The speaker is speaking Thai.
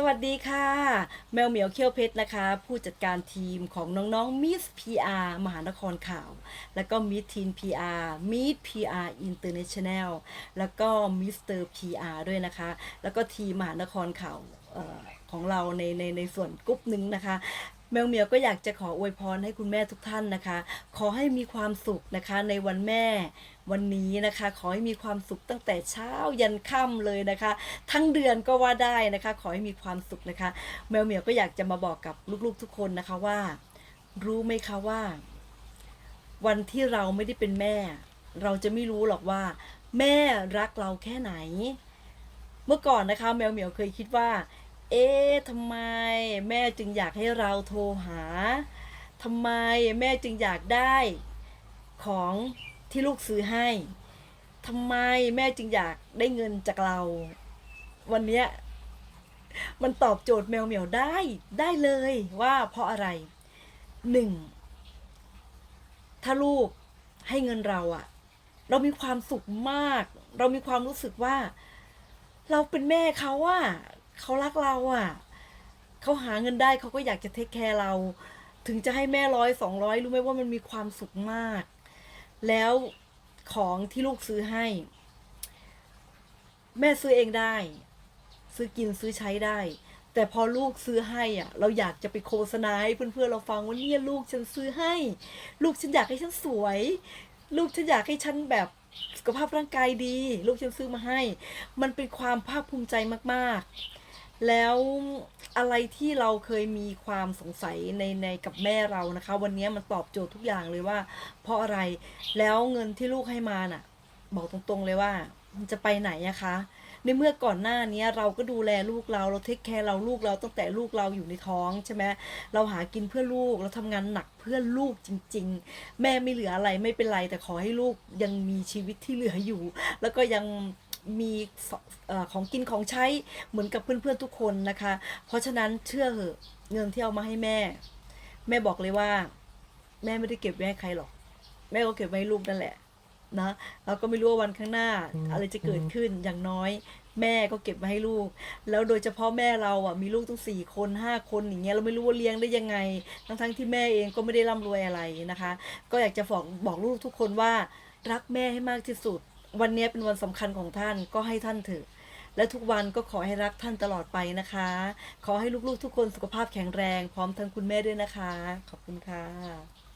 สวัสดีค่ะ แมวเหมียวเขี้ยวเพชรนะคะ ผู้จัดการทีมของน้องๆมิส PR มหานครข่าว แล้วก็มิสทีน PR มิส PR International แล้วก็มิสเตอร์ PR ด้วยนะคะ แล้วก็ทีมมหานครข่าวออของเราในในในส่วนกรุ๊ปหนึ่งนะคะ แมวเหมียวก็อยากจะขออวยพรให้คุณแม่ทุกท่านนะคะ ขอให้มีความสุขนะคะในวันแม่วันนี้นะคะ ขอให้มีความสุขตั้งแต่เช้ายันค่ำเลยนะคะ ทั้งเดือนก็ว่าได้นะคะ ขอให้มีความสุขนะคะ แมวเหมียวก็อยากจะมาบอกกับลูกๆทุกคนนะคะว่า รู้ไหมคะว่า วันที่เราไม่ได้เป็นแม่ เราจะไม่รู้หรอกว่า แม่รักเราแค่ไหน เมื่อก่อนนะคะ แมวเหมียวเคยคิดว่า เอ๊ะทำไมแม่จึงอยากให้เราโทรหาทำไมแม่จึงอยากได้ของที่ลูกซื้อให้ทำไมแม่จึงอยากได้เงินจากเรา วันเนี้ยมันตอบโจทย์แมวเหมียวได้ได้เลยว่าเพราะอะไรหนึ่งถ้าลูกให้เงินเราอะเรามีความสุขมาก เรามีความรู้สึกว่า เราเป็นแม่เขาอะ เขารักเราอะเขาหาเงินได้เขาก็อยากจะเทคแคร์เรา ถึงจะให้แม่ร้อยสองร้อยรู้ไหมว่ามันมีความสุขมาก แล้วของที่ลูกซื้อให้ แม่ซื้อเองได้ ซื้อกินซื้อใช้ได้ แต่พอลูกซื้อให้อะ เราอยากจะไปโฆษณาให้เพื่อนๆเราฟังว่าเนี่ยลูกฉันซื้อให้ ลูกฉันอยากให้ฉันสวย ลูกฉันอยากให้ฉันแบบสุขภาพร่างกายดี ลูกฉันซื้อมาให้ มันเป็นความภาคภูมิใจมากๆ แล้วอะไรที่เราเคยมีความสงสัยในในกับแม่เรานะคะ วันนี้มันตอบโจทย์ทุกอย่างเลยว่า เพราะอะไรแล้วเงินที่ลูกให้มาน่ะ บอกตรงๆเลยว่ามันจะไปไหนอะคะในเมื่อก่อนหน้านี้เราก็ดูแลลูกเราเราเทคแคร์เราลูกเราตั้งแต่ลูกเราอยู่ในท้องใช่ไหมเราหากินเพื่อลูกเราทำงานหนักเพื่อลูกจริง ๆ แม่ไม่เหลืออะไรไม่เป็นไรแต่ขอให้ลูกยังมีชีวิตที่เหลืออยู่ แล้วก็ยัง มีสเออของกินของใช้เหมือนกับเพื่อนๆทุกคนนะคะ เพราะฉะนั้นเชื่อเหอะเงินที่เอามาให้แม่ แม่บอกเลยว่า แม่ไม่ได้เก็บไว้ให้ใครหรอก แม่ก็เก็บไว้ให้ลูกนั่นแหละนะเราก็ไม่รู้ว่าวันข้างหน้า อะไรจะเกิดขึ้นอย่างน้อย แม่ก็เก็บไว้ให้ลูก แล้วโดยเฉพาะแม่เราอะมีลูกตั้งสี่คนห้าคนอย่างเงี้ยเราไม่รู้ว่าเลี้ยงได้ยังไง ทั้งทั้งๆที่แม่เองก็ไม่ได้ร่ำรวยอะไรนะคะ ก็อยากจะบอกบอกลูกทุกคนว่ารักแม่ให้มากที่สุด วันนี้เป็นวันสำคัญของท่านก็ให้ท่านเถอะและทุกวันก็ขอให้รักท่านตลอดไปนะคะ ขอให้ลูกๆทุกคนสุขภาพแข็งแรง พร้อมทั้งคุณแม่ด้วยนะคะ ขอบคุณค่ะ